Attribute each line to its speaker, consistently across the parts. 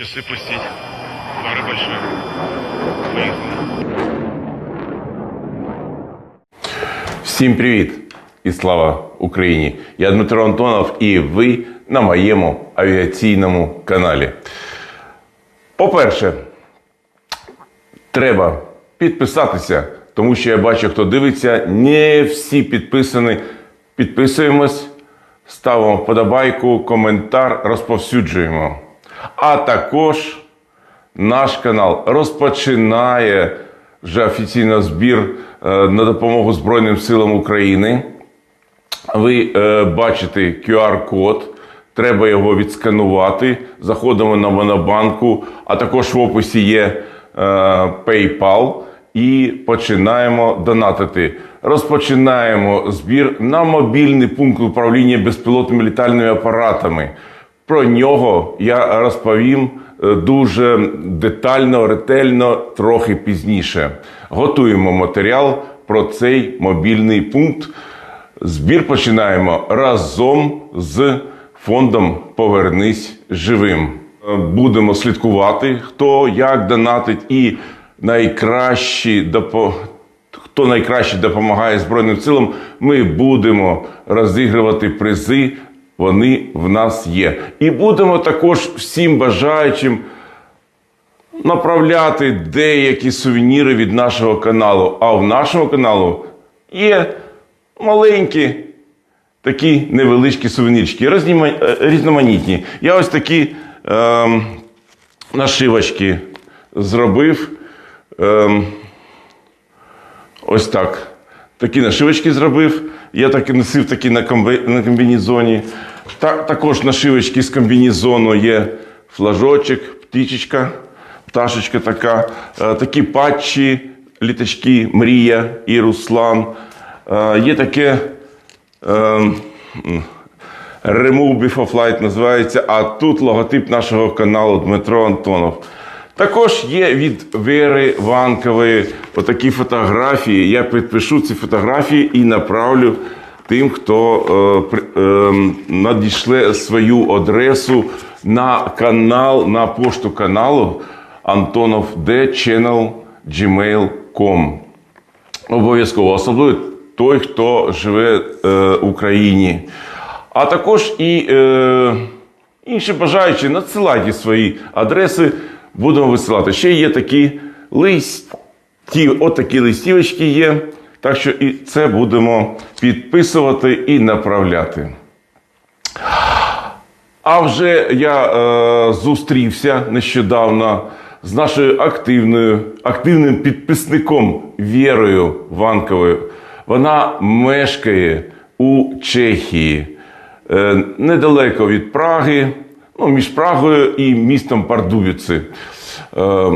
Speaker 1: Часы пустить. Пара большая. Поехали.
Speaker 2: Всім привіт і слава Україні! Я Дмитро Антонов і ви на моєму авіаційному каналі. По-перше, треба підписатися, тому що я бачу, хто дивиться, не всі підписані. Підписуємось, ставимо вподобайку, коментар, розповсюджуємо. А також наш канал розпочинає вже офіційно збір е, на допомогу Збройним силам України. Ви е, бачите QR-код, треба його відсканувати. Заходимо на Монобанку, а також в описі є е, PayPal і починаємо донатити. Розпочинаємо збір на мобільний пункт управління безпілотними літальними апаратами. Про нього я розповім е, дуже детально, ретельно, трохи пізніше. Готуємо матеріал про цей мобільний пункт. Збір починаємо разом з фондом Повернись живим. Е, Будемо слідкувати, хто як донатить, і найкращі допо... хто найкраще допомагає Збройним силам. Ми будемо розігрувати призи. Вони в нас є. І будемо також всім бажаючим направляти деякі сувеніри від нашого каналу. А в нашому каналу є маленькі такі невеличкі сувенірчики, е, різноманітні. Я ось такі ем, нашивочки зробив. Ем, ось так. Такі нашивочки зробив. Я так і носив такі на, комбі... на комбінезоні. Та, також нашивочки з комбінезону є флажочок, птічечка, пташечка така. Е, такі патчі, літачки Мрія і Руслан. Е, є таке. Е, Remove Before Flight називається, а тут логотип нашого каналу Дмитро Антонов. Також є від Вери Ванкової отакі фотографії. Я підпишу ці фотографії і направлю тим, хто е, е, надішле свою адресу на канал, на пошту каналу D Channel gmail.com. Обов'язково, особливо той, хто живе е, в Україні. А також і е, інші бажаючі надсилайте свої адреси, будемо висилати. Ще є такі листі, от такі листівочки є. Так що і це будемо підписувати і направляти. А вже я е, зустрівся нещодавно з нашою активною, активним підписником Вірою Ванковою. Вона мешкає у Чехії, е, недалеко від Праги, ну, між Прагою і містом Пардубіці. Е,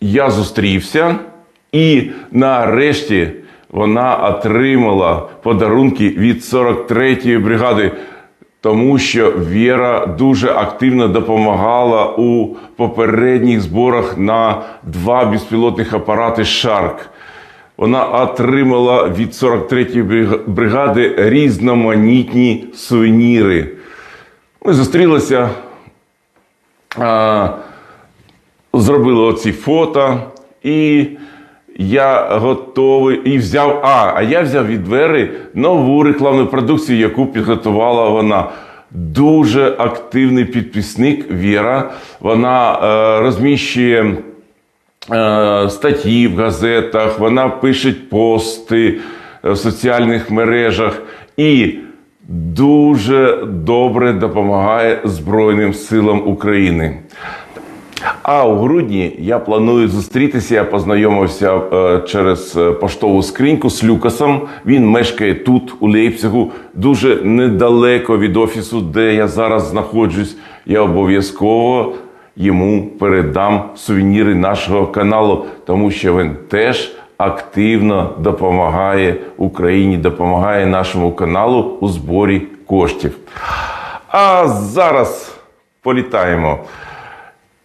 Speaker 2: я зустрівся, і нарешті вона отримала подарунки від 43-ї бригади тому що Віра дуже активно допомагала у попередніх зборах на два безпілотних апарати Шарк. Вона отримала від 43-ї бригади різноманітні сувеніри. Ми зустрілися, зробили оці фото, і я готовий і взяв. А, а я взяв від Вери нову рекламну продукцію, яку підготувала вона. Дуже активний підписник Віра. Вона е, розміщує е, статті в газетах, вона пише пости е, в соціальних мережах і дуже добре допомагає Збройним силам України. А у грудні я планую зустрітися. Я познайомився е, через е, поштову скриньку з Люкасом. Він мешкає тут, у Лейпцигу, дуже недалеко від офісу, де я зараз знаходжусь. Я обов'язково йому передам сувеніри нашого каналу, тому що він теж активно допомагає Україні, допомагає нашому каналу у зборі коштів. А зараз політаємо.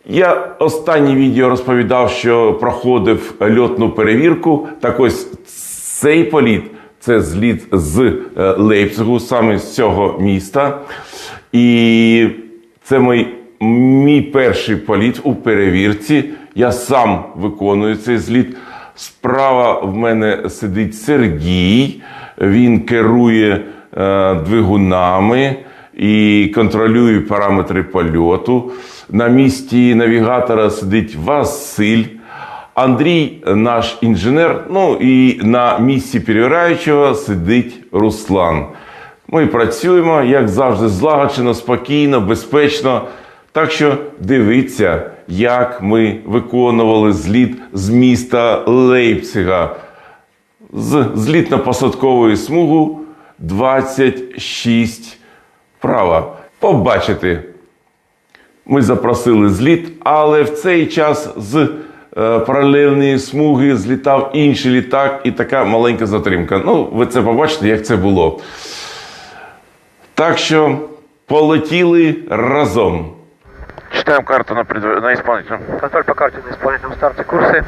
Speaker 2: Я останнє відео розповідав, що проходив льотну перевірку. Так ось цей політ це зліт з е, Лейпцигу, саме з цього міста. І це мій мій перший політ у перевірці. Я сам виконую цей зліт. Справа в мене сидить Сергій. Він керує е, двигунами і контролює параметри польоту. На місці навігатора сидить Василь. Андрій, наш інженер. Ну і на місці перевіряючого сидить Руслан. Ми працюємо, як завжди, злагоджено, спокійно, безпечно. Так що дивіться, як ми виконували зліт з міста Лейпцига з злітно-посадкової смугу 26 права. Побачите, ми запросили зліт, але в цей час з е, паралельної смуги злітав інший літак і така маленька затримка. Ну, ви це побачите, як це було. Так що полетіли разом.
Speaker 3: Читаем карту на, предв... на исполнительном.
Speaker 4: Контроль по карте на исполнительном старте курсы.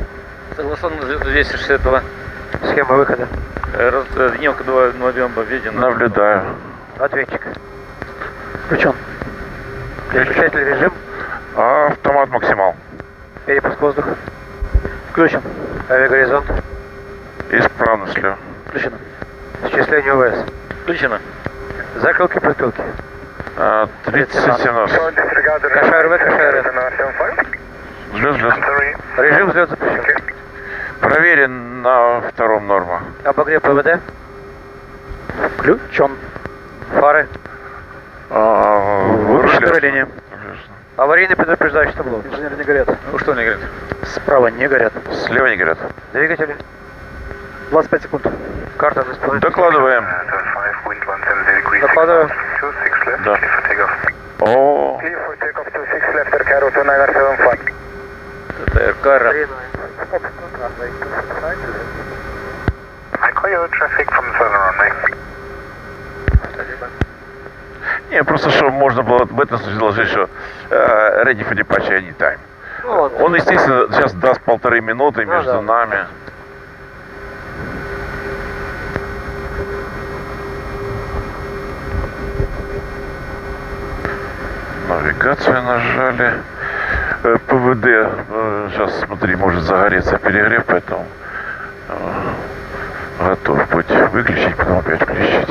Speaker 5: Согласно 262.
Speaker 4: Схема выхода.
Speaker 5: Э, раз... Э, Дневка 2 Новемба виден.
Speaker 3: Наблюдаю.
Speaker 4: Ответчик. Включен. Переключатель режим.
Speaker 3: А, автомат максимал.
Speaker 4: Перепуск воздуха. Включен. Авиагоризонт.
Speaker 3: Исправность.
Speaker 4: Включено. Счисление УВС.
Speaker 5: Включено.
Speaker 4: Закрылки-притылки.
Speaker 3: 3790. Кошер,
Speaker 4: Режим взлет запущен.
Speaker 3: Проверен на втором норма.
Speaker 4: Обогрев ПВД. Включен. Фары.
Speaker 3: А,
Speaker 4: Вырушили. Аварийный предупреждающий табло. Инженеры не горят.
Speaker 5: Ну что не горят?
Speaker 4: Справа не горят.
Speaker 3: Слева не горят.
Speaker 4: Двигатели. 25 секунд. Карта
Speaker 3: Докладываем.
Speaker 4: Докладываю left,
Speaker 3: да. clear for takeoff. О. Clear for takeoff 26 left, Aircaro 2975.
Speaker 5: Это Aircaro. I call you traffic from southern runway.
Speaker 3: Не, просто что можно было в этом случае доложить, что uh, ready for departure anytime.
Speaker 4: Ну,
Speaker 3: он, естественно, сейчас даст полторы минуты
Speaker 4: ну,
Speaker 3: между
Speaker 4: да.
Speaker 3: нами. Навигацию нажали. ПВД, сейчас смотри, может загореться перегрев, поэтому готов быть выключить, потом опять включить.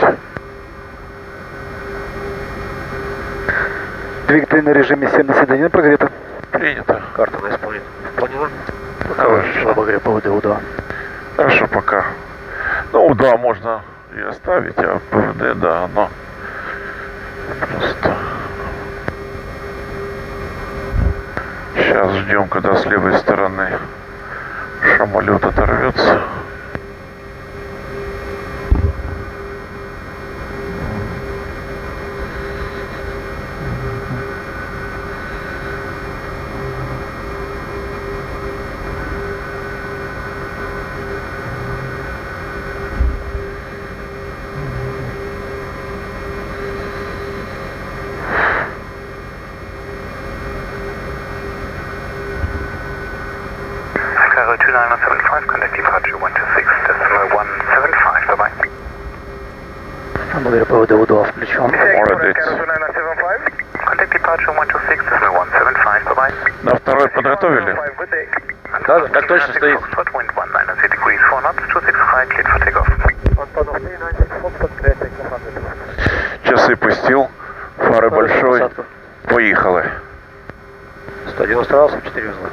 Speaker 4: Двигатель на режиме 7 на седане прогрето.
Speaker 3: Принято.
Speaker 4: Карта на исполнение.
Speaker 3: Хорошо.
Speaker 4: Обогрев ПВД УДА.
Speaker 3: Хорошо, пока. Ну, да, можно и оставить, а ПВД, да, но просто... Сейчас ждем, когда с левой стороны самолет оторвется. На второй подготовили?
Speaker 5: Да, да, так точно стоит.
Speaker 6: Foxtrot, wind 190 degrees, 4 knots, 265, cleared for takeoff.
Speaker 3: Часы пустил, фары большой. Поехали.
Speaker 4: 190 раз, 4 узла.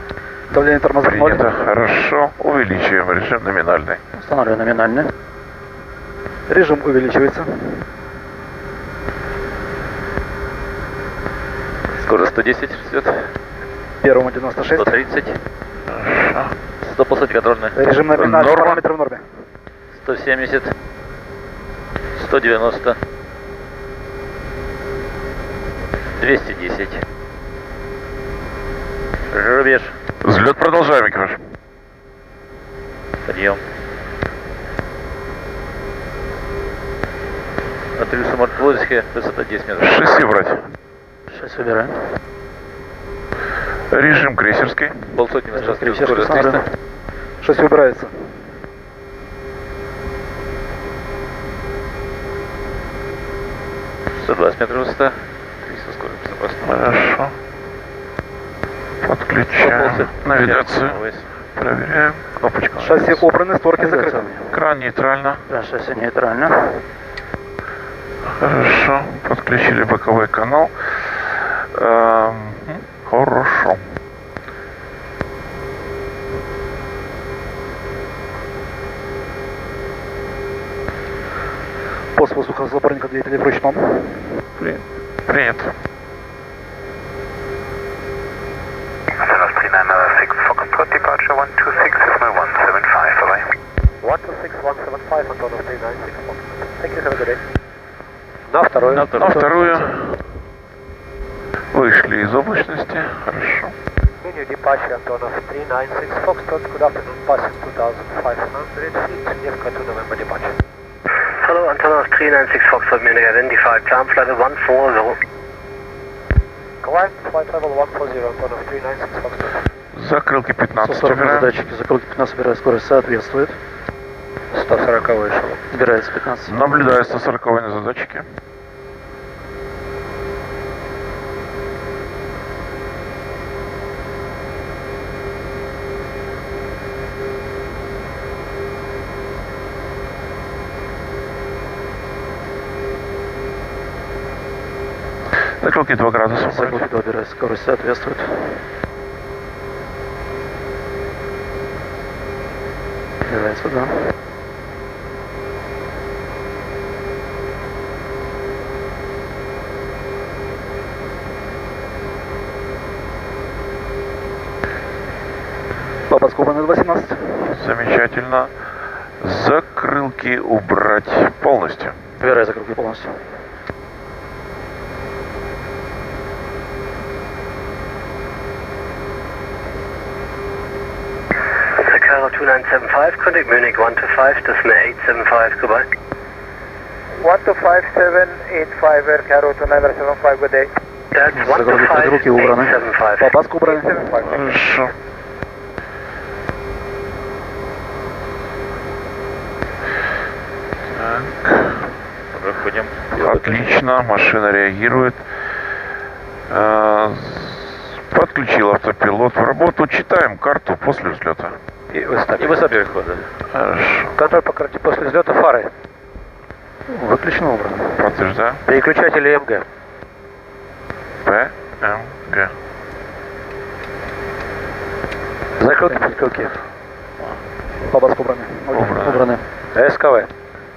Speaker 4: Давление тормозов ноль.
Speaker 3: Принято. Хорошо. Увеличиваем режим номинальный.
Speaker 4: Устанавливаю номинальный. Режим увеличивается.
Speaker 5: Скорость 110 растет.
Speaker 4: Первому 96.
Speaker 5: 130. 150 контрольная.
Speaker 4: Режим номинальный.
Speaker 3: Норма.
Speaker 4: Параметры в норме.
Speaker 5: 170. 190. 210. Рубеж.
Speaker 3: Взлет продолжаем, экипаж.
Speaker 5: Подъем. От рельса Мордводская, высота 10 метров.
Speaker 3: Шасси брать.
Speaker 4: 6 выбираем.
Speaker 3: Режим крейсерский.
Speaker 5: Высота,
Speaker 4: Крейсерский
Speaker 5: скорость 300.
Speaker 4: установлено. 6 выбирается.
Speaker 5: Сто 120 метров высота. 300 скорость безопасно.
Speaker 3: Хорошо. Подключаем навигацию. Проверяем. Кнопочку.
Speaker 4: Шасси убраны, створки закрыты.
Speaker 3: Кран нейтрально.
Speaker 4: Да, шасси нейтрально.
Speaker 3: Хорошо. Подключили боковой канал. Эм, хорошо.
Speaker 4: Пост воздуха запорника двигателя в ручном. Привет. Привет. На второй.
Speaker 5: На
Speaker 4: второй. Antonov 396 Foxtrot, good afternoon, passing 2500 feet, Nevka to November departure.
Speaker 6: Hello, Antonov 396 Foxtrot, Munich identified, climb flight 140.
Speaker 4: Climb, flight level 140, Antonov 396 Foxtrot.
Speaker 3: Закрылки 15
Speaker 4: 140
Speaker 3: убираем.
Speaker 4: задатчики, закрылки 15 убирает, скорость соответствует. 140 вышел. Убирается 15.
Speaker 3: Наблюдаю 140 на задатчике. Закрылки 2 градуса.
Speaker 4: Закрылки убирает, скорость соответствует. Да. Папа, сколько на 18?
Speaker 3: Замечательно. Закрылки убрать полностью.
Speaker 4: Убирай закрылки полностью.
Speaker 6: Sakara 2975, contact Munich 125, decimal 875, goodbye.
Speaker 4: 125785, Air Carro 2975, good day.
Speaker 6: That's
Speaker 4: Закрылки, закрылки убраны.
Speaker 6: 125, 875.
Speaker 4: Попаску убраны.
Speaker 3: Хорошо.
Speaker 5: Выходим.
Speaker 3: Отлично, машина реагирует. С- Подключил автопилот в работу. Читаем карту после взлета.
Speaker 4: И выставили.
Speaker 5: И высота перехода.
Speaker 3: Хорошо.
Speaker 4: Контроль по карте после взлета фары. Выключено убрано.
Speaker 3: Подтверждаю.
Speaker 4: Переключатель МГ.
Speaker 3: П, М, Г.
Speaker 4: Закрылки, подкрылки. Попаску убраны.
Speaker 3: Убраны.
Speaker 4: Убраны. СКВ.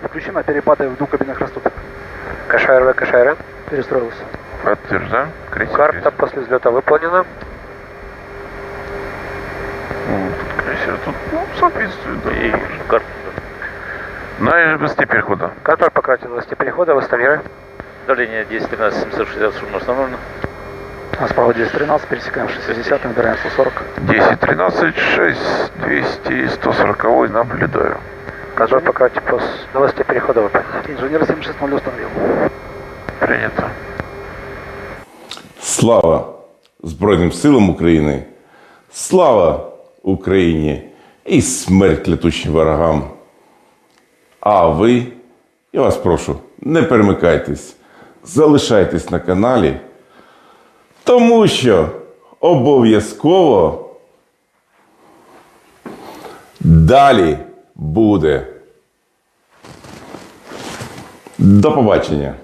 Speaker 4: Включено, перепады в двух кабинах растут. КШРВ, КШР. Перестроился.
Speaker 3: Подтверждаю. Крестик,
Speaker 4: Карта
Speaker 3: крестик.
Speaker 4: после взлета выполнена.
Speaker 3: М, тут крейсер тут ну, соответствует. да.
Speaker 5: И карта.
Speaker 3: На высоте перехода.
Speaker 4: Контроль по карте новости перехода, Востомиры.
Speaker 5: Давление 10 13 760 шум установлено.
Speaker 4: А справа 213, пересекаем 60, набираем 140.
Speaker 3: 10, 13, 6, 200, 140 наблюдаю.
Speaker 4: Контроль по карте после новости перехода выполнен. Инженер 760 установил.
Speaker 3: Принято.
Speaker 2: Слава Збройним силам України! Слава Україні і смерть летучим ворогам! А ви, я вас прошу, не перемикайтесь, залишайтесь на каналі, тому що обов'язково далі буде. До побачення!